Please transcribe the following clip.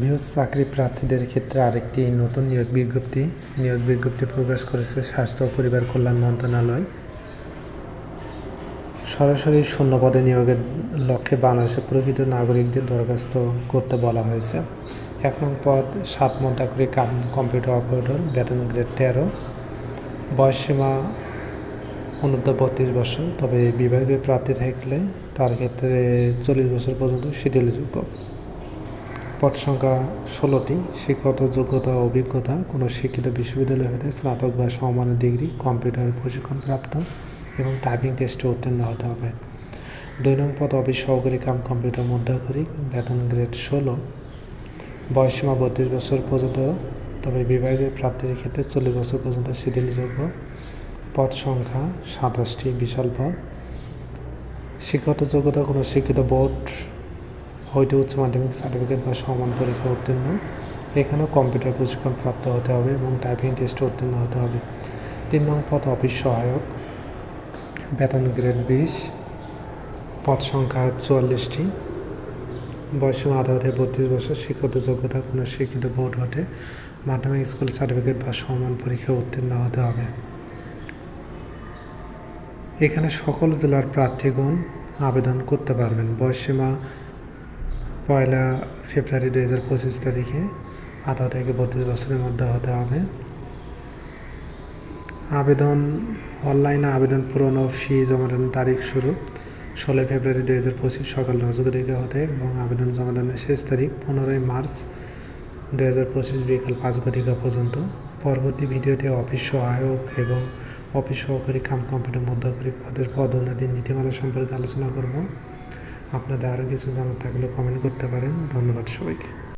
Views চাকরি প্রার্থীদের ক্ষেত্রে আরেকটি নতুন নিয়োগ বিজ্ঞপ্তি। নিয়োগ বিজ্ঞপ্তি প্রকাশ করেছে স্বাস্থ্য ও পরিবার কল্যাণ মন্ত্রণালয়। সরাসরি শূন্য পদে নিয়োগের লক্ষ্যে বাংলাদেশের প্রকৃত নাগরিকদের দরখাস্ত করতে বলা হয়েছে। এক নং পদ সাত মন্তা করে কম্পিউটার অপারেটর, বেতন গ্রেড তেরো। বয়সসীমা অনূর্ধ্ব বত্রিশ বছর, তবে বিভাগীয় প্রার্থী থাকলে তার ক্ষেত্রে চল্লিশ বছর পর্যন্ত শিথিলযোগ্য। পদ সংখ্যা ষোলোটি শিক্ষাগত যোগ্যতা অভিজ্ঞতা। কোনো শিক্ষিত বিশ্ববিদ্যালয় হতে স্নাতক বা সমমানের ডিগ্রি, কম্পিউটার প্রশিক্ষণপ্রাপ্ত এবং টাইপিং টেস্টে উত্তীর্ণ হতে হবে। দুই নং পদ, অফিস সহকারী কাম কম্পিউটার মুদ্রাক্ষরিক বেতন গ্রেড ষোলো। বয়সসীমা বত্রিশ বছর পর্যন্ত, তবে বিভাগীয় প্রাপ্তির ক্ষেত্রে চল্লিশ বছর পর্যন্ত শিথিলযোগ্য। পদ সংখ্যা সাতাশটি, বিশাল পদ। শিক্ষাগত যোগ্যতা, কোনো শিক্ষিত বোর্ড হইতে উচ্চ মাধ্যমিক সার্টিফিকেট বা সমান পরীক্ষা উত্তীর্ণ। এখানেও কম্পিউটার প্রশিক্ষণ প্রাপ্ত হতে হবে এবং টাইপিং টেস্টে উত্তীর্ণ হতে হবে। তিন নং পদ অফিস সহায়ক। বেতন গ্রেড বিশ। পদ সংখ্যা চুয়াল্লিশটি। বয়সীমা আধা হতে বত্রিশ বছর। শিক্ষাগত যোগ্যতা কোনো শিক্ষিত বোর্ড হতে মাধ্যমিক স্কুল সার্টিফিকেট বা সমান পরীক্ষা উত্তীর্ণ হতে হবে। এখানে সকল জেলার প্রার্থীগণ আবেদন করতে পারবেন। বয়সসীমা পয়লা ফেব্রুয়ারি দু হাজার পঁচিশ তারিখে আঠারো থেকে বত্রিশ বছরের মধ্যে হতে হবে। আবেদন, অনলাইনে আবেদন পূরণ ও ফি জমাদানের তারিখ শুরু। ষোলোই ফেব্রুয়ারি দু হাজার পঁচিশ সকাল নয় ঘটিকা হতে এবং আবেদন জমাদানের শেষ তারিখ পনেরোই মার্চ দু হাজার পঁচিশ বিকাল পাঁচ ঘটিকা পর্যন্ত। পরবর্তী ভিডিওতে অফিস সহায়ক এবং অফিস সহকারী কাম কম্পিউটার মধ্যকারী পদের পদোন্নতির নীতিমালা সম্পর্কে আলোচনা করব। আপনাদের আরও কিছু জানার থাকলে কমেন্ট করতে পারেন। ধন্যবাদ সবাইকে।